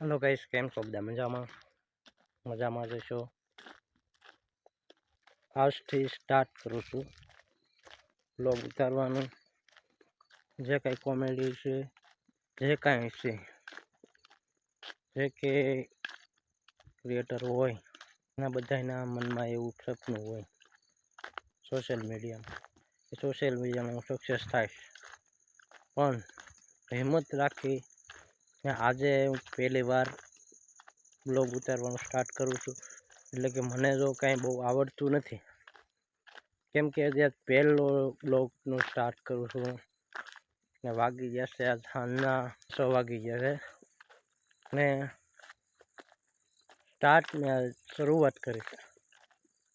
Hello ગાઈશ કેમ છો? બધા મજામાં? મજામાં જશો આજથી સ્ટાર્ટ કરું છું. બ્લોગ ઉતારવાનું. જે કાંઈ કોમેડી છે, જે કાંઈ છે, જે કે ક્રિએટર હોય, એના બધાના મનમાં એવું સપનું હોય. સોશિયલ મીડિયામાં સોશિયલ મીડિયામાં હું સક્સેસ થાય પણ, હિંમત રાખી આજે હું પહેલી વાર બ્લોગ ઉતારવાનું સ્ટાર્ટ કરું છું. એટલે કે મને જો કાંઈ બહુ આવડતું નથી. કેમ કે આજે પહેલો બ્લોગનું સ્ટાર્ટ કરું છું ને વાગી ગયા છે આજ સાંજના છ વાગી ગયા છે ને સ્ટાર્ટ મેં શરૂઆત કરી છે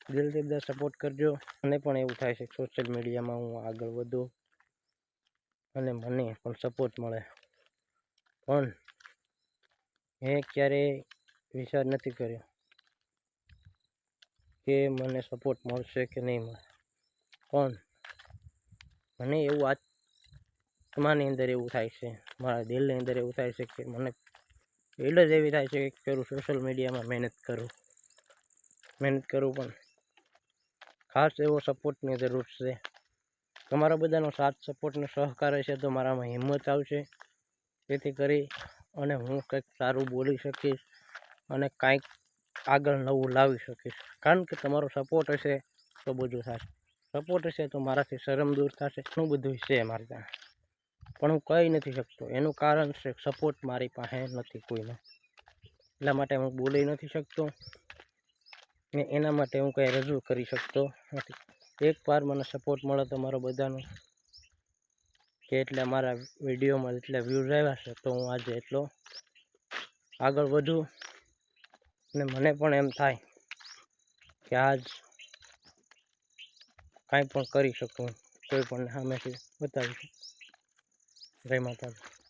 દિલથી બધા સપોર્ટ કરજો. મને પણ એવું થાય છે સોશિયલ મીડિયામાં હું આગળ વધું અને મને પણ સપોર્ટ મળે. પણ મેં ક્યારેય વિચાર નથી કર્યો કે મને સપોર્ટ મળશે કે નહીં મળે. પણ મને એવું આત્માની અંદર એવું થાય છે, મારા દિલની અંદર એવું થાય છે કે મને એટલે જ એવી થાય છે કે કરું સોશિયલ મીડિયામાં મહેનત કરું મહેનત કરું પણ ખાસ એવો સપોર્ટની જરૂર છે. તમારા બધાનો સાથ સપોર્ટનો સહકાર હશે તો મારામાં હિંમત આવશે. જેથી કરી અને હું કંઈક સારું બોલી શકીશ અને કાંઈક આગળ નવું લાવી શકીશ. કારણ કે તમારો સપોર્ટ હશે તો બધું થશે. સપોર્ટ હશે તો મારાથી શરમ દૂર થશે. શું બધું છે મારી ત્યાં પણ હું કહી નથી શકતો. એનું કારણ છે સપોર્ટ મારી પાસે નથી કોઈનો. એટલા માટે હું બોલી નથી શકતો ને એના માટે હું કંઈ રજૂ કરી શકતો નથી. એકવાર મને સપોર્ટ મળે તમારો બધાનો કે એટલે મારા વિડીયોમાં જેટલા વ્યૂઝ આવ્યા છે, તો હું આજે એટલો આગળ વધું અને મને પણ એમ થાય કે આજ કાંઈ પણ કરી શકું કોઈ પણ સામેથી બતાવી શકું. જય માતાજી.